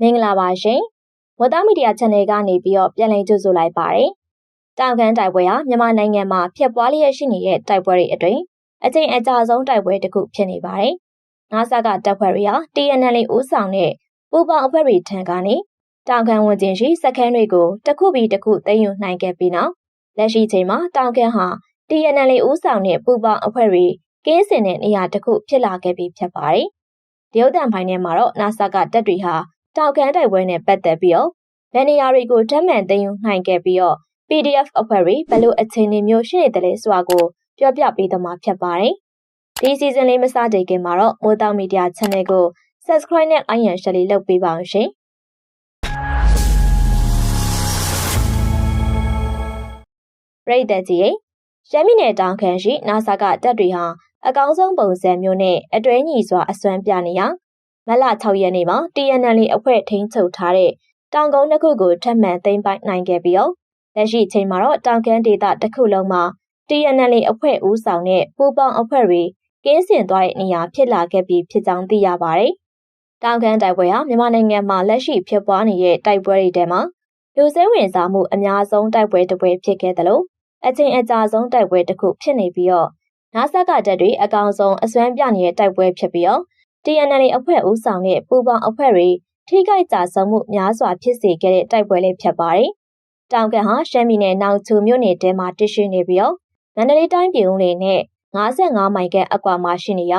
မင်္ဂလာပါရှင်။ဝတ်သားမီဒီယာ channel ကနေပြီးတော့ပြန်လည်ကြိုဆိုလိုက်ပါတယ်။တောင်ကန်တိုက်ပွဲဟာမြန်မာနိုင်ငံမှာဖြစ်ပွားလျက်ရှိနေတဲ့တိုက်ပွဲတွေအတွင်းအကျဉ်းအကြဆုံးတိုက်ပွဲတစ်ခုဖြစ်နေပါတယ်။နာဆာကတပ်ဖွဲ့တွေဟာ TNL ဦးဆောင်တဲ့ပူပေါင်းအဖွဲ့တွေထံကနေတောင်ကန်ဝန်ကျင်ရှိစခန်းတွေကိုတစ်ခုပြီးတစ်ခုသိမ်းယူနိုင်ခဲ့ပြီးနောက်လက်ရှိချိန်မှာတောင်ကန်ဟာ TNL ဦးဆောင်တဲ့ပူပေါင်းအဖွဲ့တွေကင်းစင်တဲ့နေရာတစ်ခုဖြစ်လာခဲ့ပြီးဖြစ်ပါတယ်။တရုတ်တန်ဖိုင်ထဲမှာတော့နာဆာကတပ်တွေဟာ တောက်ကန်တိုက်ပွဲနဲ့ပတ်သက်ပြီးတော့ဗန်နီယာတွေကိုဓာတ်မှန်သိမ်းယူနိုင်ခဲ့ပြီးတော့ PDF အဖွဲ့တွေဘယ်လိုအခြေအနေမျိုးရှိနေတယ်လဲဆိုတာကိုပြောပြပေးသွားမှာဖြစ်ပါတယ်။ဒီစီဇန်လေးမစတဲ့ခင်မှာတော့မိုးတောင်မီဒီယာ channel ကို subscribe နဲ့ like and share လေးလုပ်ပေးပါအောင်ရှင်။ပြည်သက်ကြီးရမီနယ်တောင်ခမ်းရှိနာဆာကတပ်တွေဟာအကောင်းဆုံးပုံစံမျိုးနဲ့အတွဲညီစွာအစွမ်းပြနေရ မလ6ရက်နေ့မှာ TNL အဖွဲ့ထိန်းချုပ်ထားတဲ့တောင်ကုန်းတစ်ခုကိုထပ်မံသိမ်းပိုက်နိုင်ခဲ့ပြီးတော့လက်ရှိအချိန်မှာတော့တောင်ကမ်းဒေသတစ်ခုလုံးမှာ TNL အဖွဲ့ဦးဆောင်တဲ့ပူပေါင်းအဖွဲ့တွေကင်းစင်သွားတဲ့နေရာဖြစ်လာခဲ့ပြီးဖြစ်ကြောင်းသိရပါတယ်။တောင်ကမ်းတိုက်ပွဲဟာမြန်မာနိုင်ငံမှာလက်ရှိဖြစ်ပွားနေတဲ့တိုက်ပွဲတွေထဲမှာလူစဲဝင်စားမှုအများဆုံးတိုက်ပွဲတစ်ပွဲဖြစ်ခဲ့တယ်လို့အချင်းအကြဆုံးတိုက်ပွဲတစ်ခုဖြစ်နေပြီးတော့နာဆက်ကတက်တွေအကောင်ဆုံးအစွမ်းပြနေတဲ့တိုက်ပွဲဖြစ်ပြီးတော့ TNL အဖွဲ့ဦးဆောင်တဲ့ပူပေါင်းအဖွဲ့တွေထိခိုက်ကြဆုံးမှုများစွာဖြစ်စေခဲ့တဲ့တိုက်ပွဲလေးဖြစ်ပါတယ်။တောင်ကန်ဟာရှမ်းပြည်နယ်နောက်ချူမြို့နယ်တဲမှာတရှိနေပြီးတော့မန္တလေးတိုင်းပြည်ဦးလေးနဲ့55မိုင်ကအကွာမှာရှိနေရ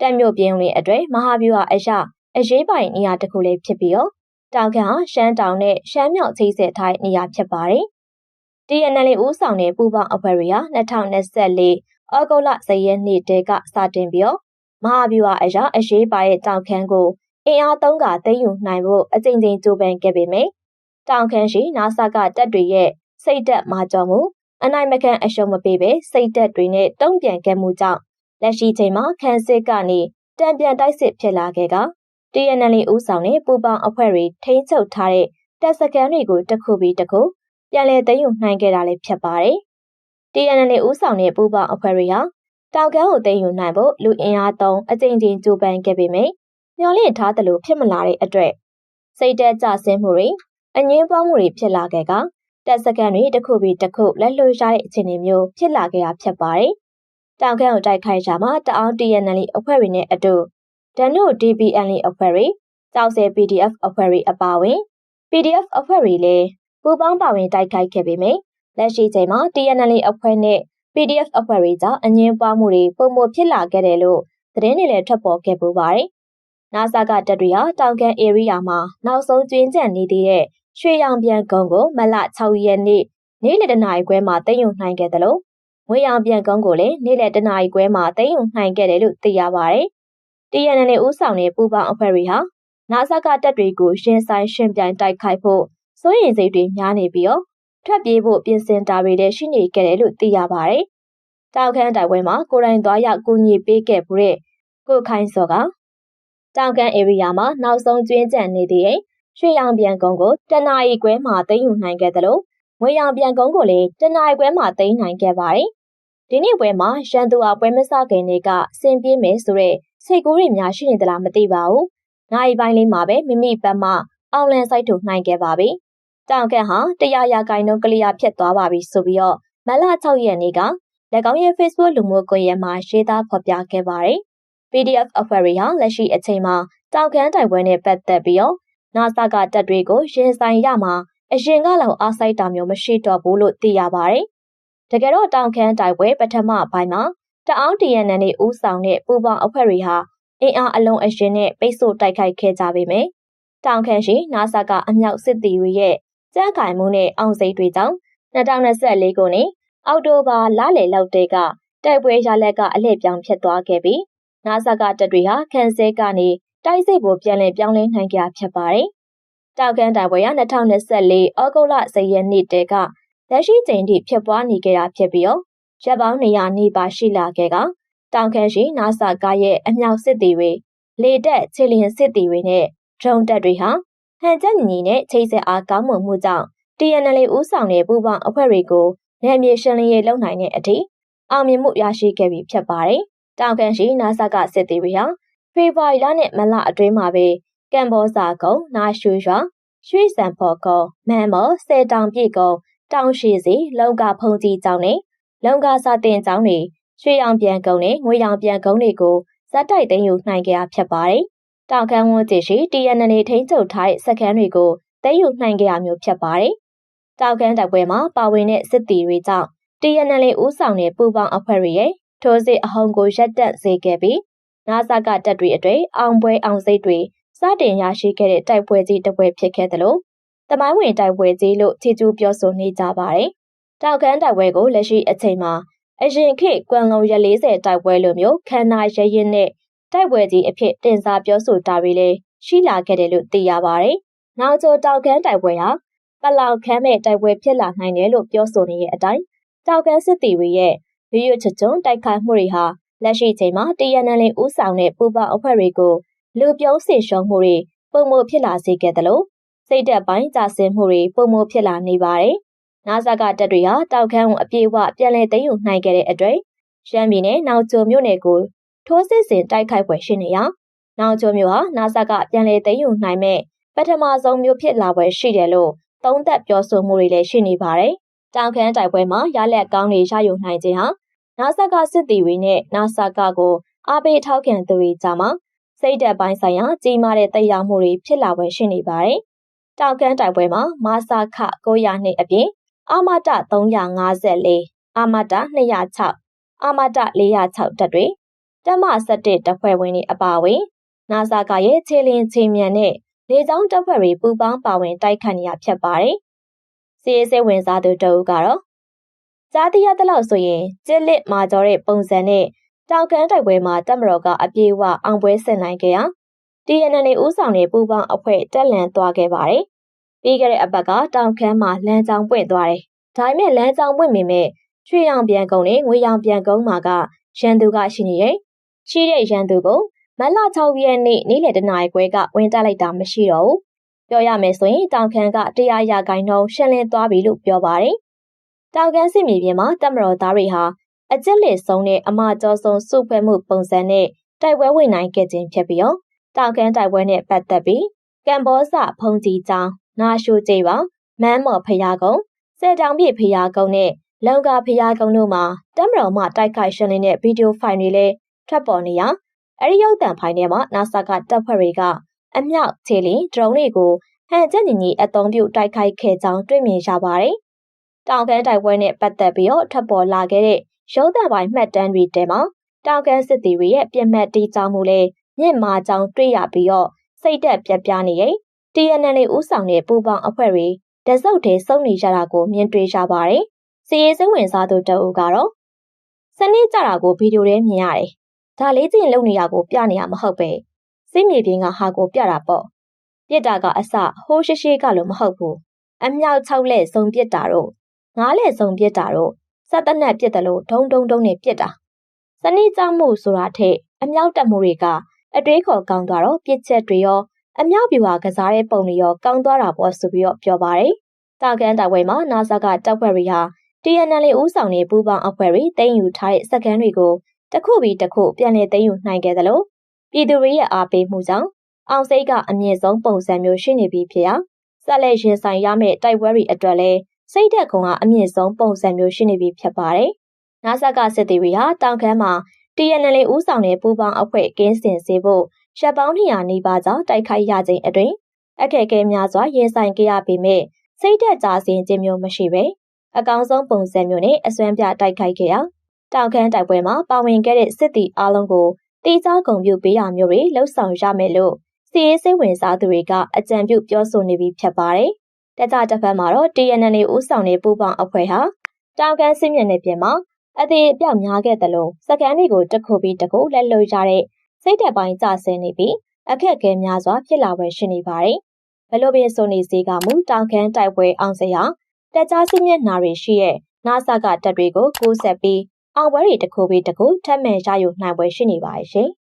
တက်မြို့ပြင်းလေးအတွဲမဟာဗျူဟာအရာအရေးပိုင်နေရာတစ်ခုလေးဖြစ်ပြီးတော့တောင်ကန်ဟာရှမ်းတောင်နဲ့ရှမ်းမြောက်ချိတ်ဆက်ထားတဲ့နေရာဖြစ်ပါတယ်။ TNL ဦးဆောင်တဲ့ပူပေါင်းအဖွဲ့တွေဟာ2024ဩဂုတ်လ10ရက်နေ့တည်းကစတင်ပြီးတော့ မဟာဗျူဟာအရာအရေးပါတဲ့တောင်ခမ်းကိုအင်အားသုံးကသိမ်းယူနိုင်ဖို့အကြိမ်ကြိမ်ကြိုးပမ်းခဲ့ပေမယ့်တောင်ခမ်းရှိနာဆာကတပ်တွေရဲ့စိတ်သက်မာကြောမှုအနိုင်မခံအရှုံးမပေးပဲစိတ်သက်တွေနဲ့တုံ့ပြန်ခဲ့မှုကြောင့်လက်ရှိချိန်မှာခန်းစစ်ကနေတံပြန်တိုက်စစ်ဖြစ်လာခဲ့က TNL ဦးဆောင်တဲ့ပူပေါင်းအဖွဲ့တွေထိန်းချုပ်ထားတဲ့တပ်စခန်းတွေကိုတစ်ခုပြီးတစ်ခုပြန်လည်သိမ်းယူနိုင်ခဲ့တာလည်းဖြစ်ပါတယ်။ TNL ဦးဆောင်တဲ့ပူပေါင်းအဖွဲ့တွေဟာ တောက်ကန်းကိုသိမ်းယူနိုင်ဖို့လူအင်အားသုံးအကြိမ်ကြိမ်ကြိုးပမ်းခဲ့ပေမယ့်မျှော်လင့်ထားသလိုဖြစ်မလာတဲ့အတွက်စိတ်တက်ကြဆင်းမှုတွေအငင်းပွားမှုတွေဖြစ်လာခဲ့ကတက်စကန်တွေတစ်ခုပြီးတစ်ခုလက်လွှတ်ရတဲ့အခြေအနေမျိုးဖြစ်လာခဲ့တာဖြစ်ပါတယ်။တောင်ကန်းကိုတိုက်ခိုက်ကြမှာတအောင် TNL အဖွဲ့တွေနဲ့အတူဒန်နို DPL အဖွဲ့တွေကြောက်စဲ PDF အဖွဲ့တွေအပါအဝင် PDF အဖွဲ့တွေလည်းပူးပေါင်းပါဝင်တိုက်ခိုက်ခဲ့ပေမယ့်လက်ရှိချိန်မှာ TNL အဖွဲ့နဲ့ PDF အဖွဲ့တွေကြောင့်အငင်းပွားမှုတွေပုံမဖြစ်လာခဲ့တယ်လို့သတင်းတွေလည်းထွက်ပေါ်ခဲ့ပူပါတယ်။နာဆာကတပ်တွေဟာတောင်ကန် area မှာနောက်ဆုံးကျွင်းကျန်နေသေးတဲ့ရွှေရောင်ပြန်ကုန်းကိုမလ6ရက်နေ့နေ့လယ်တနာရီခွဲမှာသိမ်းယူနိုင်ခဲ့တယ်လို့ငွေရောင်ပြန်ကုန်းကိုလည်းနေ့လယ်တနာရီခွဲမှာသိမ်းယူနိုင်ခဲ့တယ်လို့သိရပါတယ်။ TNL ဦးဆောင်တဲ့ပူပေါင်းအဖွဲ့တွေဟာနာဆာကတပ်တွေကိုရှင်ဆိုင်ရှင်ပြိုင်တိုက်ခိုက်ဖို့စိုးရင်စိတ်တွေများနေပြီးတော့ ထွက်ပြေးဖို့ပြင်ဆင်တာတွေလည်းရှိနေခဲ့တယ်လို့သိရပါတယ်။တောက်ခမ်းတိုက်ပွဲမှာကိုရိုင်းသွားရောက်ကူညီပေးခဲ့မှုတဲ့ကိုခိုင်းစောကတောင်ကန် area မှာနောက်ဆုံးကျွင်းကျန်နေသေးတဲ့ရွှေရောင်ပြန်ကုန်းကိုတနအီခွဲမှာသိမ်းယူနိုင်ခဲ့သလိုငွေရောင်ပြန်ကုန်းကိုလည်းတနအီခွဲမှာသိမ်းနိုင်ခဲ့ပါတယ်။ဒီနေ့ပွဲမှာရန်သူအပွဲမစခင်တွေကဆင်ပြေးမယ်ဆိုတဲ့စိတ်ကူးတွေများရှိနေသလားမသိပါဘူး။နိုင်ပိုင်းလေးမှာပဲမိမိဘက်မှအောင်လန်စိုက်ထုတ်နိုင်ခဲ့ပါပြီ။ တောင်ကန်ဟာတရားရာဂိုင်းနှုန်းကလျာဖြစ်သွားပါပြီဆိုပြီးတော့မလ6ရက်နေ့က၎င်းရဲ့ Facebook လူမှုကွန်ရက်မှာရေးသားဖော်ပြခဲ့ပါတယ်။ PDF အဖွဲ့တွေဟာလက်ရှိအချိန်မှာတောင်ခမ်းတိုင်ပွဲနဲ့ပတ်သက်ပြီးတော့နာဆာကတပ်တွေကိုရင်ဆိုင်ရမှာအရင်ကလောက်အားစိုက်တာမျိုးမရှိတော့ဘူးလို့သိရပါတယ်။တကယ်တော့တောင်ခမ်းတိုင်ပွဲပထမပိုင်းမှာတအောင်း TNN နဲ့ဦးဆောင်တဲ့ပူပေါင်းအဖွဲ့တွေဟာအင်အားအလုံးအရင်နဲ့ပိတ်ဆို့တိုက်ခိုက်ခဲ့ကြပေမယ့်တောင်ခမ်းရှိနာဆာကအမြောက်စစ်တီတွေရဲ့ ကြက်ကင်မှုနဲ့အောင်စိတ်တွေကြောင့်2024ခုနှစ်အောက်တိုဘာလလယ်လောက်တည်းကတိုက်ပွဲရလက်ကအလှည့်ပြောင်းဖြစ်သွားခဲ့ပြီးနာဆာကတပ်တွေဟာခန်းစဲကနေတိုက်စစ်ကိုပြန်လည်ပြောင်းလဲနိုင်ကြဖြစ်ပါတယ်။တောက်ကန်တိုက်ပွဲရ2024ဩဂုတ်လ10ရက်နေ့တည်းကလက်ရှိချိန်ထိဖြစ်ပွားနေကြတာဖြစ်ပြီးတော့ရပ်ပေါင်း200နီးပါးရှိလာခဲ့ကတောင်ခမ်းရှိနာဆာကရဲ့အမြောက်စစ်တီတွေလေတက်ချီလျင်စစ်တီတွေနဲ့ဒရုန်းတပ်တွေဟာ ဟန်ချက်ညီနဲ့ချိတ်ဆက်အားကောင်းမွန်မှုကြောင့် TNL ဦးဆောင်တဲ့ပူပေါင်းအဖွဲ့တွေကိုနယ်မြေရှင်းလင်းရေးလုပ်နိုင်တဲ့အထိအောင်မြင်မှုရရှိခဲ့ပြီဖြစ်ပါတယ်။တောင်ကန်ရှိနာဆာကစစ်သည်တွေဟာဖေဖော်ဝါရီလနဲ့မလအတွင်းမှာပဲကံဘောစာကုန်းနာရွှေရွာရွှေစံဖော်ကုန်းမန်မော်ဆယ်တောင်ပြည့်ကုန်းတောင်ရှိစီလုံကဖုန်ကြီးကျောင်းနဲ့လုံကစာတင်ကျောင်းတွေရွှေရောင်ပြန်ကုန်းနဲ့ငွေရောင်ပြန်ကုန်းတွေကိုဇက်တိုက်သိမ်းယူနိုင်ကြဖြစ်ပါတယ်။ တောင်ခမ်းဝန်းကျင်ရှိ TNN ထိန်းချုပ်ထားတဲ့စခန်းတွေကိုသိမ်းယူနိုင်ကြမျိုးဖြစ်ပါတယ်။တောင်ခမ်းတပ်ပွဲမှာပါဝင်တဲ့စစ်တီတွေကြောင့် TNL ဦးဆောင်တဲ့ပူပေါင်းအဖွဲ့တွေရဲ့ထိုးစစ်အဟုန်ကိုရပ်တန့်စေခဲ့ပြီးနာဆာကတပ်တွေအတွေ့အောင်ပွဲအောင်စိတ်တွေစတင်ရရှိခဲ့တဲ့တိုက်ပွဲကြီးတစ်ပွဲဖြစ်ခဲ့သလိုတမိုင်းဝင်တိုက်ပွဲကြီးလို့ချီကျူးပြောဆိုနေကြပါတယ်။တောက်ခမ်းတိုက်ပွဲကိုလက်ရှိအချိန်မှာအရင်ခေတ်ကွမ်လုံရ40တိုက်ပွဲလိုမျိုးခန္ဓာရရင်နဲ့ တိုက်ပွဲကြီးအဖြစ်တင်စားပြောဆိုတာတွေလည်းရှိလာခဲ့တယ်လို့သိရပါတယ်။နောက်ကျော်တောက်ခမ်းတိုက်ပွဲဟာပလောက်ခမ်းမဲ့တိုက်ပွဲဖြစ်လာနိုင်တယ်လို့ပြောဆိုနေတဲ့အတိုင်းတောက်ကန်းစစ်တီတွေရဲ့ရွရွချွချုံတိုက်ခိုက်မှုတွေဟာလက်ရှိချိန်မှာ TNL ဦးဆောင်တဲ့ပူပေါအဖွဲ့တွေကိုလူပြုံးစေရှုံးမှုတွေပုံမဖြစ်လာစေခဲ့တယ်လို့စိတ်သက်ပိုင်းကြာဆင်းမှုတွေပုံမဖြစ်လာနေပါတယ်။နာဇာကတပ်တွေဟာတောက်ခမ်းကိုအပြည့်အဝပြန်လည်သိမ်းယူနိုင်ခဲ့တဲ့အတွက်ရှမ်းပြည်နယ်နောက်ကျော်မြို့နယ်ကို ထိုးစစ်ဆင်တိုက်ခိုက်ပွဲရှိနေရာနောက်ကျော်မြို့ဟာနာဇာကပြန်လည်သိမ်းယူနိုင်မဲ့ပထမဆုံးမြို့ဖြစ်လာပွဲရှိတယ်လို့သုံးသပ်ပြောဆိုမှုတွေလည်းရှိနေပါတယ်တောင်ခမ်းတိုက်ပွဲမှာရလက်ကောင်းတွေရယူနိုင်ခြင်းဟာနာဆာကစစ်တီတွေနဲ့နာဆာကကိုအားပေးထောက်ခံသူတွေကြားမှာစိတ်သက်ပိုင်းဆိုင်ရာကြီးမားတဲ့တက်ရောက်မှုတွေဖြစ်လာပွဲရှိနေပါတယ်။တောင်ကမ်းတိုက်ပွဲမှာမာဆာခ900နှစ်အပြင်အာမတ354အာမတ206အာမတ406တက်တွေ တမ17တပ်ဖွဲ့ဝင်တွေအပါအဝင် နာဆာကရဲ့ခြေလင်းခြေမြန်နဲ့လေကြောင်းတပ်ဖွဲ့တွေပူးပေါင်းပါဝင်တိုက်ခတ်နေရဖြစ်ပါတယ်။စီရေးစိတ်ဝင်စားသူတအုပ်ကတော့ကြားသိရတဲ့လောက်ဆိုရင်ကျစ်လစ်မာကျော်တဲ့ပုံစံနဲ့တောက်ကန်းတိုက်ပွဲမှာတက်မတော်ကအပြေးဝအောင်ပွဲဆင်နိုင်ခဲ့ရာ TNN ဦးဆောင်တဲ့ပူပေါင်းအဖွဲ့တက်လန်သွားခဲ့ပါတယ်။ပြီးခဲ့တဲ့အပတ်ကတောင်ခမ်းမှာလမ်းကြောင်းပွင့်သွားတယ်။ဒါပေမဲ့လမ်းကြောင်းပွင့်မိမဲ့ရွှေရောင်ပြန်ကုန်နဲ့ငွေရောင်ပြန်ကုန်မှာကရန်သူကရှိနေရဲ့။ ရှိတဲ့ရန်သူကိုမလ6ရက်နေ့နေ့လယ်တနာရီခွဲကဝင်တက်လိုက်တာမရှိတော့ဘူးပြောရမယ်ဆိုရင်တောင်ခမ်းကတရားရဂိုင်းနှုန်းရှင်းလင်းသွားပြီလို့ပြောပါတယ်။တောင်ခမ်းစစ်မြေပြင်မှာတပ်မတော်သားတွေဟာအကျက်လက်ဆုံးတဲ့အမကျော်ဆုံးစုဖွဲ့မှုပုံစံနဲ့တိုက်ပွဲဝင်နိုင်ခဲ့ခြင်းဖြစ်ပြီးတော့တောင်ခမ်းတိုက်ပွဲနဲ့ပတ်သက်ပြီးကမ်ဘောဇဖုန်ကြီးကျောင်းနာရှိုကျေးပါမန်းမော်ဖျားကုန်းစဲတောင်ပြည့်ဖျားကုန်းနဲ့လုံကဖျားကုန်းတို့မှာတပ်မတော်မှတိုက်ခိုက်ရှင်းလင်းတဲ့ဗီဒီယိုဖိုင်တွေလည်း ထွက်ပေါ်နေရအဲဒီရုပ်သံဖိုင်ထဲမှာနာဆာကတပ်ဖွဲ့တွေကအမြောက်ခြေလင်းဒရုန်းတွေကိုဟန်ချက်ညီညီအသုံးပြုတိုက်ခိုက်ခဲ့ကြောင်းတွေ့မြင်ရပါတယ်။တောင်ကန်းတိုက်ပွဲနဲ့ပတ်သက်ပြီးတော့ထပ်ပေါ်လာခဲ့တဲ့ရုပ်သံပိုင်းမှတ်တမ်းတွေထဲမှာတောင်ကန်းစစ်သည်တွေရဲ့ပြစ်မှတ်တီးကြောင်းမှုလည်းမြင့်မာကြောင်းတွေ့ရပြီးတော့စိတ်သက်ပြပြနေရင် TNN ဦးဆောင်တဲ့ပူပေါင်းအဖွဲ့တွေတစုပ်တည်းစုံနေကြတာကိုမြင်တွေ့ရပါတယ်။စီရေးစိဝင်စားသူတအုပ်ကတော့စနစ်ကြတာကိုဗီဒီယိုထဲမြင်ရတယ်။ ဒါလေးချင်းလုံနေရကိုပြနေရမဟုတ်ပဲစိတ်မြေပြင်ကဟာကိုပြတာပေါ့ပြစ်တာကအစဟိုးရှိရှိကလို့မဟုတ်ဘူးအမြောက်၆လက်စုံပြစ်တာတော့ငါးလက်စုံပြစ်တာတော့စက်တနက်ပြစ်တယ်လို့ဒုံဒုံဒုံနဲ့ပြစ်တာစနစ်ကြောင့်မှုဆိုတာထက်အမြောက်တက်မှုတွေကအတွေးခေါ်ကောင်းသွားတော့ပြစ်ချက်တွေရောအမြောက်ပြူဟာကစားတဲ့ပုံတွေရောကောင်းသွားတာပေါ့ဆိုပြီးတော့ပြောပါတယ်တာကန်တာဝဲမှာနာဆာကတပ်ဖွဲ့တွေဟာ TNL ဦးဆောင်တဲ့ပူးပေါင်းအဖွဲ့တွေတင်ယူထားတဲ့စက္ကန့်တွေကို တစ်ခုပြီးတစ်ခုပြန်လည်သိမ်းယူနိုင်ခဲ့သလိုပြည်သူတွေရဲ့အားပေးမှုကြောင့်အောင်စိတ်ကအမြင့်ဆုံးပုံစံမျိုးရှိနေပြီဖြစ်ရာဆက်လက်ရင်ဆိုင်ရမယ့်တိုက်ပွဲတွေအတွက်လည်းစိတ်သက်ခုံကအမြင့်ဆုံးပုံစံမျိုးရှိနေပြီဖြစ်ပါတယ်။နာဆာကစစ်သည်တွေဟာတောင်ခမ်းမှာ TNL ဦးဆောင်တဲ့ပူးပေါင်းအဖွဲ့ကင်းစင်စေဖို့ရှက်ပေါင်း200နီးပါးကြောင့်တိုက်ခိုက်ရခြင်းအတွင်အခက်အခဲများစွာရင်ဆိုင်ကြရပေမဲ့စိတ်သက်သာစဉ်ခြင်းမျိုးမရှိပဲအကောင်းဆုံးပုံစံမျိုးနဲ့အစွမ်းပြတိုက်ခိုက်ခဲ့ရာ တောင်ခမ်းတိုက်ပွဲမှာပါဝင်ခဲ့တဲ့စစ်သည်အလုံးကိုတေးကြားဂုံပြုပေးရမျိုးတွေလှုပ်ဆောင်ရမယ်လို့စီရေးစိတ်ဝင်စားသူတွေကအကြံပြုပြောဆိုနေပြီးဖြစ်ပါတယ်။တကြတစ်ဖက်မှာတော့ TNN ဦးဆောင်တဲ့ပူပေါင်းအဖွဲ့ဟာတောင်ကန်စစ်မြေနယ်ပြင်မှာအသေးအပြောက်များခဲ့တယ်လို့စကန်တွေကိုတခုပြီးတခုလက်လွှရတဲ့စိတ်တက်ပိုင်းကျဆင်းနေပြီးအခက်အခဲများစွာဖြစ်လာပွဲရှိနေပါတယ်။ဘလို့ပင်ဆိုနေစေကမူတောင်ကန်တိုက်ပွဲအောင်စရာတကြားစစ်မျက်နှာတွေရှိရဲ့နာဆာကတပ်တွေကိုကိုးဆက်ပြီး အောင်ပွဲတွေတခုပြီးတခုထပ်မံရယူနိုင်ပွဲရှိနေပါရဲ့ရှင်။